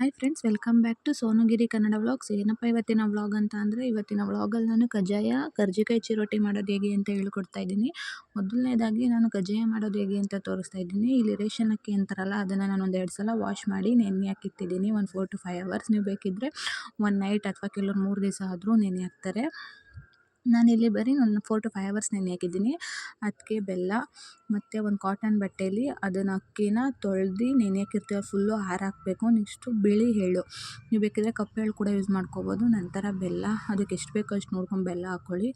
Hi friends welcome back to Sonagiri Kannada vlogs ಏನಪ್ಪ ಇವತ್ತಿನ vlog ಅಂತ ಅಂದರೆ, ಇವತ್ತಿನ ವ್ಲಾಗಲ್ಲಿ ನಾನು ಕಜ್ಜಾಯ, ಕರ್ಜಿಕಾಯಿ ಚಿರೋಟಿ ಮಾಡೋದು ಹೇಗೆ ಅಂತ ಹೇಳ್ಕೊಡ್ತಾ ಇದ್ದೀನಿ. ಮೊದಲನೇದಾಗಿ ನಾನು ಕಜ್ಜಾಯ ಮಾಡೋದು ಹೇಗೆ ಅಂತ ತೋರಿಸ್ತಾ ಇದ್ದೀನಿ. ಇಲ್ಲಿ ರೇಷನ್ ಅಕ್ಕಿ ಅಂತಾರಲ್ಲ, ಅದನ್ನು ನಾನು ಒಂದು ಎರಡು ಸಲ ವಾಶ್ ಮಾಡಿ ನೆನೆ ಹಾಕಿಟ್ಟಿದ್ದೀನಿ. ಒಂದು ಫೋರ್ ಟು ಫೈವ್ ಅವರ್ಸ್ ನೀವು ಬೇಕಿದ್ದರೆ ಒನ್ ನೈಟ್ ಅಥವಾ ಕೆಲವರು ಮೂರು ದಿವಸ ಆದರೂ ನೆನೆ ಹಾಕ್ತಾರೆ. ನಾನಿಲ್ಲಿ ಬರೀ ನನ್ನ ಫೋರ್ ಟು ಫೈವ್ ಅವರ್ಸ್ ನೆನೆ ಹಾಕಿದ್ದೀನಿ. ಅದಕ್ಕೆ ಬೆಲ್ಲ, ಮತ್ತು ಒಂದು ಕಾಟನ್ ಬಟ್ಟೆಯಲ್ಲಿ ಅದನ್ನು ಅಕ್ಕಿನ ತೊಳ್ದು ನೆನೆ ಹಾಕಿರ್ತೀವಿ ಫುಲ್ಲು ಹಾರಾಕಬೇಕು ನೆಕ್ಸ್ಟು ಬಿಳಿ ಎಳ್ಳು. ನೀವು ಬೇಕಿದ್ರೆ ಕಪ್ಪು ಎಳ್ಳು ಕೂಡ ಯೂಸ್ ಮಾಡ್ಕೋಬೋದು. ನಂತರ ಬೆಲ್ಲ ಅದಕ್ಕೆ ಎಷ್ಟು ಬೇಕೋ ಅಷ್ಟು ನೋಡ್ಕೊಂಡು ಬೆಲ್ಲ ಹಾಕ್ಕೊಳ್ಳಿ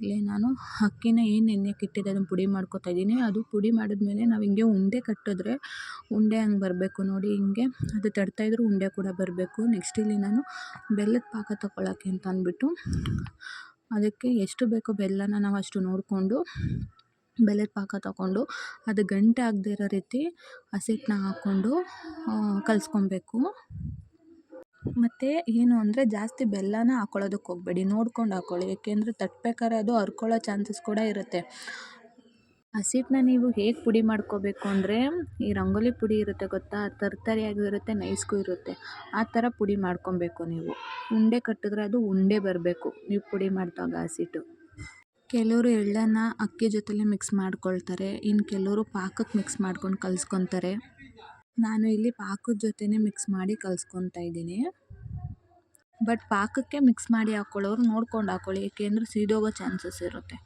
ಇಲ್ಲಿ ನಾನು ಅಕ್ಕಿನ ಏನು ನೆನೆ ಹಾಕಿಟ್ಟಿದ್ದೆ ಅದನ್ನು ಪುಡಿ ಮಾಡ್ಕೊತಾ ಇದ್ದೀನಿ. ಅದು ಪುಡಿ ಮಾಡಿದ್ಮೇಲೆ ನಾವು ಹಿಂಗೆ ಉಂಡೆ ಕಟ್ಟಿದ್ರೆ ಉಂಡೆ ಹಂಗೆ ಬರಬೇಕು ನೋಡಿ ಹಿಂಗೆ. ಅದು ತಡ್ತಾಯಿದ್ರು ಉಂಡೆ ಕೂಡ ಬರಬೇಕು. ನೆಕ್ಸ್ಟ್ ಇಲ್ಲಿ ನಾನು ಬೆಲ್ಲದ ಪಾಕ ತೊಗೊಳಕ್ಕೆ ಅಂತ ಅಂದ್ಬಿಟ್ಟು ಅದಕ್ಕೆ ಎಷ್ಟು ಬೇಕೋ ಬೆಲ್ಲನ ನಾವು ಅಷ್ಟು ನೋಡಿಕೊಂಡು, ಬೆಲ್ಲದ ಪಾಕ ತಗೊಂಡು, ಅದು ಗಂಟೆ ಆಗದೇ ಇರೋ ರೀತಿ ಹಸಿಟ್ಟನ್ನ ಹಾಕ್ಕೊಂಡು ಕಲಿಸ್ಕೊಬೇಕು. ಮತ್ತು ಏನು ಅಂದರೆ ಜಾಸ್ತಿ ಬೆಲ್ಲನ ಹಾಕ್ಕೊಳ್ಳೋದಕ್ಕೆ ಹೋಗಬೇಡಿ, ನೋಡ್ಕೊಂಡು ಹಾಕ್ಕೊಳ್ಳಿ ಏಕೆಂದರೆ ತಟ್ಟಬೇಕಾದ್ರೆ ಅದು ಹರ್ಕೊಳ್ಳೋ ಚಾನ್ಸಸ್ ಕೂಡ ಇರುತ್ತೆ. ಹಸಿಟ್ಟನ್ನ ನೀವು ಹೇಗೆ ಪುಡಿ ಮಾಡ್ಕೋಬೇಕು ಅಂದರೆ, ಈ ರಂಗೋಲಿ ಪುಡಿ ಇರುತ್ತೆ ಗೊತ್ತಾ? ತರ್ತರಿಯಾಗೂ ಇರುತ್ತೆ, ನೈಸ್ಗೂ ಇರುತ್ತೆ. ಆ ಥರ ಪುಡಿ ಮಾಡ್ಕೊಬೇಕು ನೀವು. ಉಂಡೆ ಕಟ್ಟಿದ್ರೆ ಅದು ಉಂಡೆ ಬರಬೇಕು, ನೀವು ಪುಡಿ ಮಾಡಿದಾಗ ಹಸಿಟ್ಟು. ಕೆಲವರು ಎಳ್ಳನ್ನು ಅಕ್ಕಿ ಜೊತೆಲೇ ಮಿಕ್ಸ್ ಮಾಡ್ಕೊಳ್ತಾರೆ ಇನ್ನು ಕೆಲವರು ಪಾಕಕ್ಕೆ ಮಿಕ್ಸ್ ಮಾಡ್ಕೊಂಡು ಕಲ್ಸ್ಕೊತಾರೆ. ನಾನು ಇಲ್ಲಿ ಪಾಕದ ಜೊತೆನೇ ಮಿಕ್ಸ್ ಮಾಡಿ ಕಲ್ಸ್ಕೊತಾ ಇದ್ದೀನಿ. ಬಟ್ ಪಾಕಕ್ಕೆ ಮಿಕ್ಸ್ ಮಾಡಿ ಹಾಕ್ಕೊಳ್ಳೋರು ನೋಡ್ಕೊಂಡು ಹಾಕ್ಕೊಳ್ಳಿ ಏಕೆಂದರೆ ಸೀದೋಗೋ ಚಾನ್ಸಸ್ ಇರುತ್ತೆ.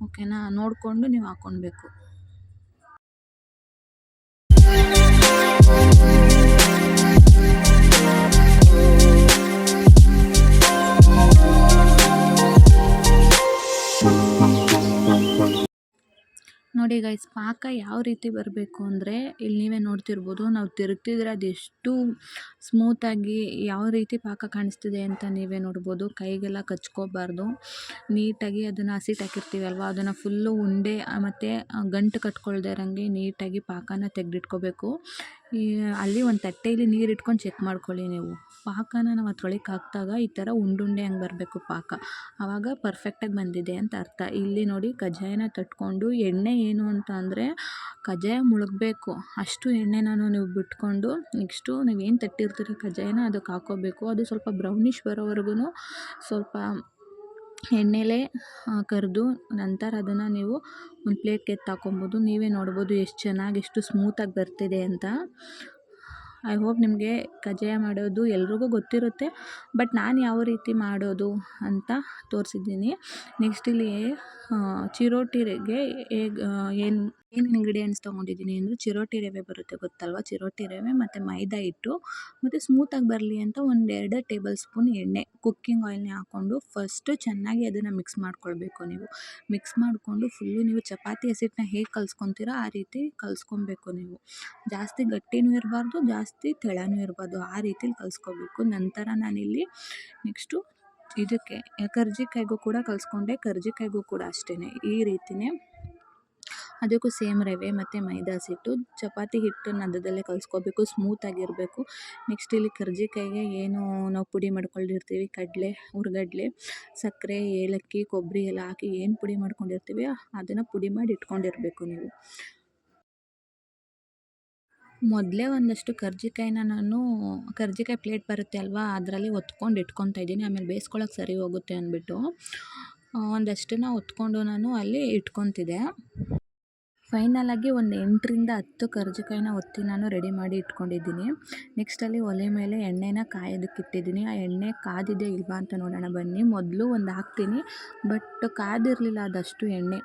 ಓಕೆನಾ? ನೋಡಿಕೊಂಡು ನೀವು ಹಾಕ್ಕೊಳ್ಬೇಕು ನೋಡಿ ಗೈಸ್ ಪಾಕ ಯಾವ ರೀತಿ ಬರಬೇಕು ಅಂದರೆ ಇಲ್ಲಿ ನೀವೇ ನೋಡ್ತಿರ್ಬೋದು. ನಾವು ತಿರುಗ್ತಿದ್ರೆ ಅದೆಷ್ಟು ಸ್ಮೂತಾಗಿ ಯಾವ ರೀತಿ ಪಾಕ ಕಾಣಿಸ್ತಿದೆ ಅಂತ ನೀವೇ ನೋಡ್ಬೋದು. ಕೈಗೆಲ್ಲ ಕಚ್ಕೋಬಾರ್ದು. ನೀಟಾಗಿ ಅದನ್ನು ಹಸಿಟ್ಟು ಹಾಕಿರ್ತೀವಲ್ವ, ಅದನ್ನು ಫುಲ್ಲು ಉಂಡೆ ಮತ್ತು ಗಂಟು ಕಟ್ಕೊಳ್ದೇ ಇರೋಂಗೆ ನೀಟಾಗಿ ಪಾಕನ ತೆಗೆದಿಟ್ಕೋಬೇಕು. ಈ ಅಲ್ಲಿ ಒಂದು ತಟ್ಟೆಯಲ್ಲಿ ನೀರು ಇಟ್ಕೊಂಡು ಚೆಕ್ ಮಾಡ್ಕೊಳ್ಳಿ ನೀವು. ಪಾಕನ ನಾವು ಅದ್ರೊಳಗೆ ಹಾಕಿದಾಗ ಈ ಥರ ಉಂಡುಂಡೆ ಹಂಗೆ ಬರಬೇಕು ಪಾಕ. ಆವಾಗ ಪರ್ಫೆಕ್ಟಾಗಿ ಬಂದಿದೆ ಅಂತ ಅರ್ಥ. ಇಲ್ಲಿ ನೋಡಿ ಕಜ್ಜಾಯನ ತಟ್ಕೊಂಡು ಎಣ್ಣೆ ಏನು ಅಂತ ಅಂದರೆ ಕಜ್ಜಾಯ ಮುಳುಗಬೇಕು. ಅಷ್ಟು ನಾನು ನೀವು ಬಿಟ್ಕೊಂಡು ನೆಕ್ಸ್ಟು ಏನು ತಟ್ಟಿರ್ತೀರ ಕಜ್ಜಾಯನ ಅದಕ್ಕೆ ಹಾಕ್ಕೋಬೇಕು ಅದು ಸ್ವಲ್ಪ ಬ್ರೌನಿಷ್ ಬರೋವರೆಗೂ ಸ್ವಲ್ಪ ಎಣ್ಣೆಲೇ ಕರಿದು ನಂತರ ಅದನ್ನು ನೀವು ಒಂದು ಪ್ಲೇಟ್ಗೆ ಎತ್ತಿ ನೀವೇ ನೋಡ್ಬೋದು ಎಷ್ಟು ಚೆನ್ನಾಗಿ, ಎಷ್ಟು ಸ್ಮೂತಾಗಿ ಬರ್ತಿದೆ ಅಂತ. ಐ ಹೋಪ್ ನಿಮಗೆ ಕಜ್ಜಾಯ ಮಾಡೋದು ಎಲ್ರಿಗೂ ಗೊತ್ತಿರುತ್ತೆ. ಬಟ್ ನಾನು ಯಾವ ರೀತಿ ಮಾಡೋದು ಅಂತ ತೋರಿಸಿದ್ದೀನಿ. ನೆಕ್ಸ್ಟ್ ಇಲ್ಲಿ ಚಿರೋಟಿಗೆ ಹೇಗೆ ಏನು ಏನು ಇಂಗ್ರೀಡಿಯೆಂಟ್ಸ್ ತೊಗೊಂಡಿದ್ದೀನಿ ಅಂದರೆ ಚಿರೋಟಿ ರವೆ ಬರುತ್ತೆ ಗೊತ್ತಲ್ವ? ಚಿರೋಟಿ ರವೆ ಮತ್ತು ಮೈದಾ ಹಿಟ್ಟು ಮತ್ತು ಸ್ಮೂತಾಗಿ ಬರಲಿ ಅಂತ ಒಂದೆರಡು ಟೇಬಲ್ ಸ್ಪೂನ್ ಎಣ್ಣೆ. ಕುಕ್ಕಿಂಗ್ ಆಯಿಲ್ನೇ ಹಾಕ್ಕೊಂಡು ಫಸ್ಟು ಚೆನ್ನಾಗಿ ಅದನ್ನು ಮಿಕ್ಸ್ ಮಾಡ್ಕೊಳ್ಬೇಕು ನೀವು. ಮಿಕ್ಸ್ ಮಾಡಿಕೊಂಡು ಫುಲ್ಲು ನೀವು ಚಪಾತಿ ಹಸಿಟ್ಟನ್ನ ಹೇಗೆ ಕಲ್ಸ್ಕೊತೀರೋ ಆ ರೀತಿ ಕಲಿಸ್ಕೊಬೇಕು ನೀವು. ಜಾಸ್ತಿ ಗಟ್ಟಿನೂ ಇರಬಾರ್ದು, ಜಾಸ್ತಿ ತೆಳನೂ ಇರಬಾರ್ದು. ಆ ರೀತಿಲಿ ಕಲ್ಸ್ಕೊಬೇಕು ನಂತರ ನಾನಿಲ್ಲಿ ನೆಕ್ಸ್ಟು ಇದಕ್ಕೆ ಕರ್ಜಿಕಾಯಿಗೂ ಕೂಡ ಕಲ್ಸ್ಕೊಂಡೆ. ಕರ್ಜಿಕಾಯಿಗೂ ಕೂಡ ಅಷ್ಟೇ ಈ ರೀತಿಯೇ ಅದಕ್ಕೂ ಸೇಮ್ ರವೆ ಮತ್ತು ಮೈದಾ ಹಸಿಟ್ಟು, ಚಪಾತಿ ಹಿಟ್ಟನ್ನು ಅದರಲ್ಲೇ ಕಲಿಸ್ಕೋಬೇಕು ಸ್ಮೂತಾಗಿರಬೇಕು ನೆಕ್ಸ್ಟ್ ಇಲ್ಲಿ ಕರ್ಜಿಕಾಯಿಗೆ ಏನು ನಾವು ಪುಡಿ ಮಾಡ್ಕೊಂಡಿರ್ತೀವಿ? ಕಡಲೆ, ಹುರ್ಗಡ್ಲೆ, ಸಕ್ಕರೆ, ಏಲಕ್ಕಿ, ಕೊಬ್ಬರಿ ಎಲ್ಲ ಹಾಕಿ ಏನು ಪುಡಿ ಮಾಡ್ಕೊಂಡಿರ್ತೀವಿ ಅದನ್ನು ಪುಡಿ ಮಾಡಿ ಇಟ್ಕೊಂಡಿರಬೇಕು ನೀವು. ಮೊದಲೇ ಒಂದಷ್ಟು ಕರ್ಜಿಕಾಯಿನ ನಾನು, ಕರ್ಜಿಕಾಯಿ ಪ್ಲೇಟ್ ಬರುತ್ತೆ ಅಲ್ವಾ? ಅದರಲ್ಲಿ ಒತ್ಕೊಂಡು ಇಟ್ಕೊತಾ ಇದ್ದೀನಿ. ಆಮೇಲೆ ಬೇಯಿಸ್ಕೊಳಕ್ಕೆ ಸರಿ ಹೋಗುತ್ತೆ ಅಂದ್ಬಿಟ್ಟು ಒಂದಷ್ಟನ್ನು ಹೊತ್ಕೊಂಡು ನಾನು ಅಲ್ಲಿ ಇಟ್ಕೊತಿದ್ದೆ. ಫೈನಲಾಗಿ ಒಂದು ಎಂಟರಿಂದ ಹತ್ತು ಕರ್ಜಿಕಾಯಿನ ಒತ್ತಿ ನಾನು ರೆಡಿ ಮಾಡಿ ಇಟ್ಕೊಂಡಿದ್ದೀನಿ. ನೆಕ್ಸ್ಟಲ್ಲಿ ಒಲೆ ಮೇಲೆ ಎಣ್ಣೆನ ಕಾಯೋದಕ್ಕೆ ಇಟ್ಟಿದ್ದೀನಿ. ಆ ಎಣ್ಣೆ ಕಾದಿದೆ ಇಲ್ವಾ ಅಂತ ನೋಡೋಣ ಬನ್ನಿ. ಮೊದಲು ಒಂದು ಹಾಕ್ತೀನಿ. ಬಟ್ ಕಾದಿರಲಿಲ್ಲ ಅದಷ್ಟು ಎಣ್ಣೆ.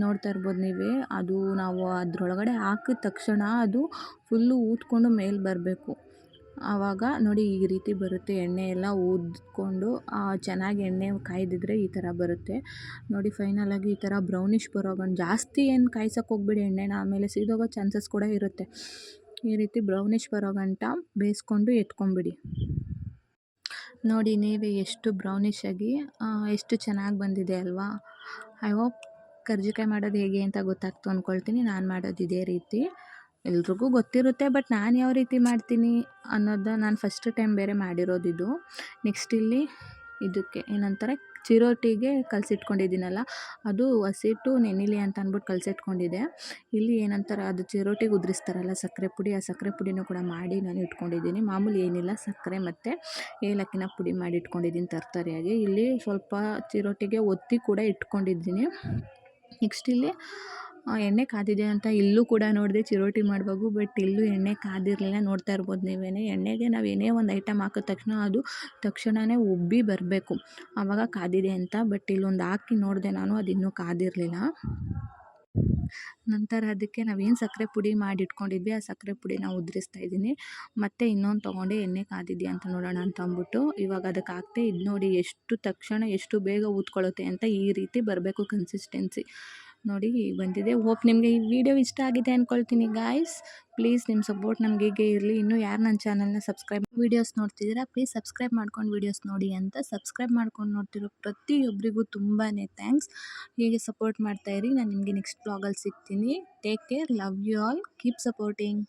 ನೋಡ್ತಾ ಇರ್ಬೋದು ನೀವೇ. ಅದು ನಾವು ಅದರೊಳಗಡೆ ಹಾಕಿದ ತಕ್ಷಣ ಅದು ಫುಲ್ಲು ಊದ್ಕೊಂಡು ಮೇಲೆ ಬರಬೇಕು. ಆವಾಗ ನೋಡಿ ಈ ರೀತಿ ಬರುತ್ತೆ, ಎಣ್ಣೆ ಎಲ್ಲ ಊದ್ಕೊಂಡು ಚೆನ್ನಾಗಿ ಎಣ್ಣೆ ಕಾಯ್ದಿದ್ರೆ ಈ ಥರ ಬರುತ್ತೆ. ನೋಡಿ ಫೈನಲಾಗಿ ಈ ಥರ ಬ್ರೌನಿಷ್ ಬರೋಗಂಡು ಜಾಸ್ತಿ ಏನು ಕಾಯ್ಸೋಕೆ ಹೋಗ್ಬೇಡಿ ಎಣ್ಣೆನ, ಆಮೇಲೆ ಸೀದೋಗೋ ಚಾನ್ಸಸ್ ಕೂಡ ಇರುತ್ತೆ. ಈ ರೀತಿ ಬ್ರೌನಿಷ್ ಬರೋ ಗಂಟ ಬೇಯಿಸ್ಕೊಂಡು ಎತ್ಕೊಂಬಿಡಿ. ನೋಡಿ ನೀವೇ ಎಷ್ಟು ಬ್ರೌನಿಷ್ ಆಗಿ ಎಷ್ಟು ಚೆನ್ನಾಗಿ ಬಂದಿದೆ ಅಲ್ವಾ? ಐ ಹೋಪ್ ಕರ್ಜಿಕಾಯಿ ಮಾಡೋದು ಹೇಗೆ ಅಂತ ಗೊತ್ತಾಗ್ತು ಅಂದ್ಕೊಳ್ತೀನಿ ನಾನು ಮಾಡೋದು ಇದೇ ರೀತಿ. ಎಲ್ರಿಗೂ ಗೊತ್ತಿರುತ್ತೆ, ಬಟ್ ನಾನು ಯಾವ ರೀತಿ ಮಾಡ್ತೀನಿ ಅನ್ನೋದು ನಾನು ಫಸ್ಟ್ ಟೈಮ್ ಬೇರೆ ಮಾಡಿರೋದು ಇದು ನೆಕ್ಸ್ಟ್ ಇಲ್ಲಿ ಇದಕ್ಕೆ ಏನಂತಾರೆ ಚಿರೋಟಿಗೆ ಕಲಸಿಟ್ಕೊಂಡಿದ್ದೀನಲ್ಲ, ಅದು ಹಸಿಟ್ಟು ನೆನಿಲಿ ಅಂತ ಅಂದ್ಬಿಟ್ಟು ಕಲಸಿಟ್ಕೊಂಡಿದ್ದೆ ಇಲ್ಲಿ ಏನಂತಾರೆ, ಅದು ಚಿರೋಟಿಗೆ ಉದುರಿಸ್ತಾರಲ್ಲ ಸಕ್ಕರೆ ಪುಡಿ, ಆ ಸಕ್ಕರೆ ಪುಡಿನೂ ಕೂಡ ಮಾಡಿ ನಾನು ಇಟ್ಕೊಂಡಿದ್ದೀನಿ. ಮಾಮೂಲಿ ಏನಿಲ್ಲ, ಸಕ್ಕರೆ ಮತ್ತು ಏಲಕ್ಕಿನ ಪುಡಿ ಮಾಡಿ ಇಟ್ಕೊಂಡಿದ್ದೀನಿ ತರಕಾರಿಯಾಗಿ ಇಲ್ಲಿ ಸ್ವಲ್ಪ ಚಿರೋಟಿಗೆ ಒತ್ತಿ ಕೂಡ ಇಟ್ಕೊಂಡಿದ್ದೀನಿ. ನೆಕ್ಸ್ಟ್ ಇಲ್ಲಿ ಎಣ್ಣೆ ಕಾದಿದೆ ಅಂತ ಇಲ್ಲೂ ಕೂಡ ನೋಡಿದೆ ಚಿರೋಟಿ ಮಾಡುವಾಗು ಬಟ್ ಇಲ್ಲೂ ಎಣ್ಣೆ ಕಾದಿರಲಿಲ್ಲ. ನೋಡ್ತಾ ಇರ್ಬೋದು ನೀವೇ ಎಣ್ಣೆಗೆ ನಾವು ಏನೇ ಒಂದು ಐಟಮ್ ಹಾಕಿದ ತಕ್ಷಣ ಅದು ತಕ್ಷಣವೇ ಉಬ್ಬಿ ಬರಬೇಕು. ಆವಾಗ ಕಾದಿದೆ ಅಂತ ಬಟ್ ಇಲ್ಲೊಂದು ಹಾಕಿ ನೋಡಿದೆ ನಾನು, ಅದು ಇನ್ನೂ ಕಾದಿರಲಿಲ್ಲ. ನಂತರ ಅದಕ್ಕೆ ನಾವೇನು ಸಕ್ಕರೆ ಪುಡಿ ಮಾಡಿ ಇಟ್ಕೊಂಡಿದ್ವಿ ಆ ಸಕ್ಕರೆ ಪುಡಿನ ಉದುರಿಸ್ತಾ ಇದ್ದೀನಿ. ಮತ್ತು ಇನ್ನೊಂದು ತೊಗೊಂಡೆ, ಎಣ್ಣೆ ಕಾದಿದೆಯಾ ಅಂತ ನೋಡೋಣ ಅಂತ ಅಂದ್ಬಿಟ್ಟು, ಇವಾಗ ಅದಕ್ಕೆ ಹಾಕ್ತೆ ಇದು ನೋಡಿ ಎಷ್ಟು ತಕ್ಷಣ ಎಷ್ಟು ಬೇಗ ಊದ್ಕೊಳ್ಳುತ್ತೆ ಅಂತ ಈ ರೀತಿ ಬರಬೇಕು ಕನ್ಸಿಸ್ಟೆನ್ಸಿ ನೋಡಿ ಬಂದಿದೆ. ಹೋಪ್ ನಿಮಗೆ ಈ ವಿಡಿಯೋ ಇಷ್ಟ ಆಗಿದೆ ಅಂದ್ಕೊಳ್ತೀನಿ ಗಾಯ್ಸ್ ಪ್ಲೀಸ್ ನಿಮ್ಮ ಸಪೋರ್ಟ್ ನಮ್ಗೆ ಹೀಗೆ ಇರಲಿ. ಇನ್ನೂ ಯಾರು ನನ್ನ ಚಾನಲ್ನ ಸಬ್ಸ್ಕ್ರೈಬ್ ವೀಡಿಯೋಸ್ ನೋಡ್ತಿದ್ದೀರಾ ಪ್ಲೀಸ್ ಸಬ್ಸ್ಕ್ರೈಬ್ ಮಾಡ್ಕೊಂಡು ವೀಡಿಯೋಸ್ ನೋಡಿ ಅಂತ. ಸಬ್ಸ್ಕ್ರೈಬ್ ಮಾಡ್ಕೊಂಡು ನೋಡ್ತಿರೋ ಪ್ರತಿಯೊಬ್ಬರಿಗೂ ತುಂಬಾ ಥ್ಯಾಂಕ್ಸ್ ಹೀಗೆ ಸಪೋರ್ಟ್ ಮಾಡ್ತಾಯಿರಿ ನಾನು ನಿಮಗೆ ನೆಕ್ಸ್ಟ್ ಬ್ಲಾಗಲ್ಲಿ ಸಿಗ್ತೀನಿ. Take care love you all keep supporting